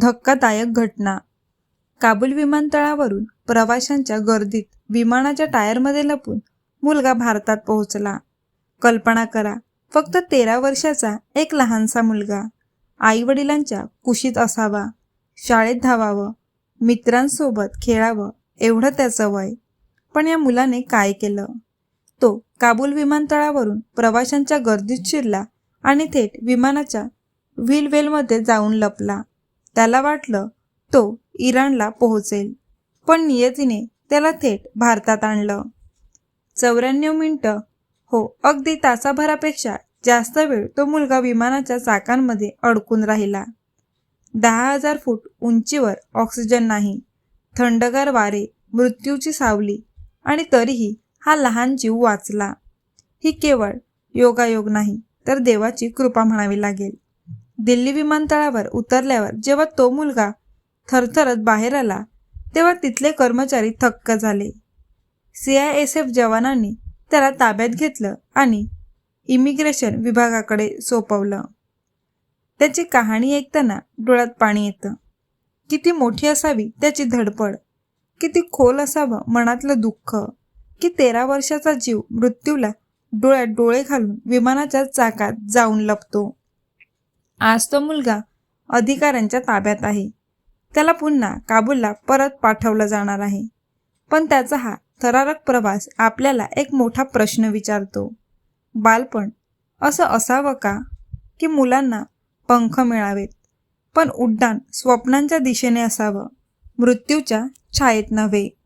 धक्कादायक घटना. काबूल विमानतळावरून प्रवाशांच्या गर्दीत विमानाच्या टायरमध्ये लपून मुलगा भारतात पोहोचला. कल्पना करा फक्त तेरा वर्षाचा एक लहानसा मुलगा. आईवडिलांच्या कुशीत असावा शाळेत धावावं मित्रांसोबत खेळावं एवढं त्याचं वय. पण या मुलाने काय केलं? तो काबूल विमानतळावरून प्रवाशांच्या गर्दीत शिरला आणि थेट विमानाच्या व्हीलवेलमध्ये जाऊन लपला. त्याला वाटलं तो इराणला पोहोचेल. पण नियतीने त्याला थेट भारतात आणलं. चौऱ्याण्णव मिनटं हो अगदी तासाभरापेक्षा जास्त वेळ तो मुलगा विमानाच्या चाकांमध्ये अडकून राहिला. दहा हजार फूट उंचीवर ऑक्सिजन नाही थंडगार वारे मृत्यूची सावली आणि तरीही हा लहान जीव वाचला. ही केवळ योगायोग नाही तर देवाची कृपा म्हणावी लागेल. दिल्ली विमानतळावर उतरल्यावर जेव्हा तो मुलगा थरथरत बाहेर आला तेव्हा तिथले कर्मचारी थक्क झाले. सी आय एस एफ जवानांनी त्याला ताब्यात घेतलं आणि इमिग्रेशन विभागाकडे सोपवलं. त्याची कहाणी ऐकताना डोळ्यात पाणी येतं. किती मोठी असावी त्याची धडपड. किती खोल असावं मनातलं दुःख. की तेरा वर्षाचा जीव मृत्यूला डोळ्यात डोळे घालून विमानाच्या चाकात जाऊन लपतो. आज तो मुलगा अधिकाऱ्यांच्या ताब्यात आहे. त्याला पुन्हा काबूलला परत पाठवलं जाणार आहे. पण त्याचा हा थरारक प्रवास आपल्याला एक मोठा प्रश्न विचारतो. बालपण असं असावं का की मुलांना पंख मिळावेत? पण उड्डाण स्वप्नांच्या दिशेने असावं. मृत्यूच्या छायेत नव्हे.